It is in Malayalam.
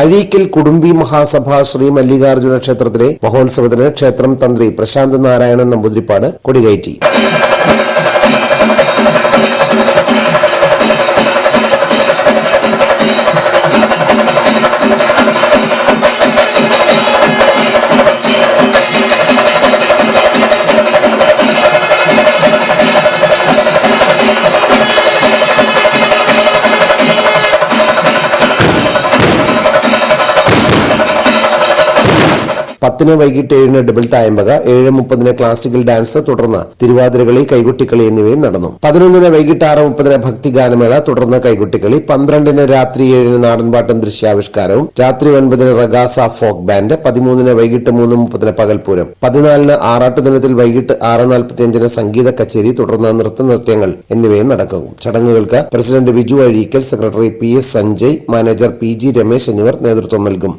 അഴീക്കൽ കുടുംബി മഹാസഭ ശ്രീ മല്ലികാർജുന ക്ഷേത്രത്തിലെ മഹോത്സവത്തിന് ക്ഷേത്രം തന്ത്രി പ്രശാന്ത് നാരായണൻ നമ്പൂതിരിപ്പാട് കൊടികയറ്റി. പത്തിന് വൈകിട്ട് ഏഴിന് ഡബിൾ തായമ്പക ഏഴ് മുപ്പതിന് ക്ലാസിക്കൽ ഡാൻസ് തുടർന്ന് തിരുവാതിരകളി കൈകൊട്ടിക്കളി എന്നിവയും നടന്നു. പതിനൊന്നിന് വൈകിട്ട് ആറ് മുപ്പതിന് ഭക്തിഗാനമേള തുടർന്ന് കൈകൊട്ടിക്കളി. പന്ത്രണ്ടിന് രാത്രി ഏഴിന് നാടൻപാട്ടും ദൃശ്യാവിഷ്കാരവും. രാത്രി ഒൻപതിന് റഗാസ ഫോക്ക് ബാൻഡ്. പതിമൂന്നിന് വൈകിട്ട് മൂന്ന് മുപ്പതിന് പകൽപൂരം പതിനാലിന് ആറാട്ടു ദിനത്തിൽ വൈകിട്ട് ആറ് നാൽപ്പത്തിയഞ്ചിന് സംഗീത കച്ചേരി തുടർന്ന് നൃത്ത നൃത്യങ്ങൾ എന്നിവയും നടക്കും. ചടങ്ങുകൾക്ക് president Biju Azhikkal secretary P S Sanjay manager P G Ramesh എന്നിവർ നേതൃത്വം നൽകും.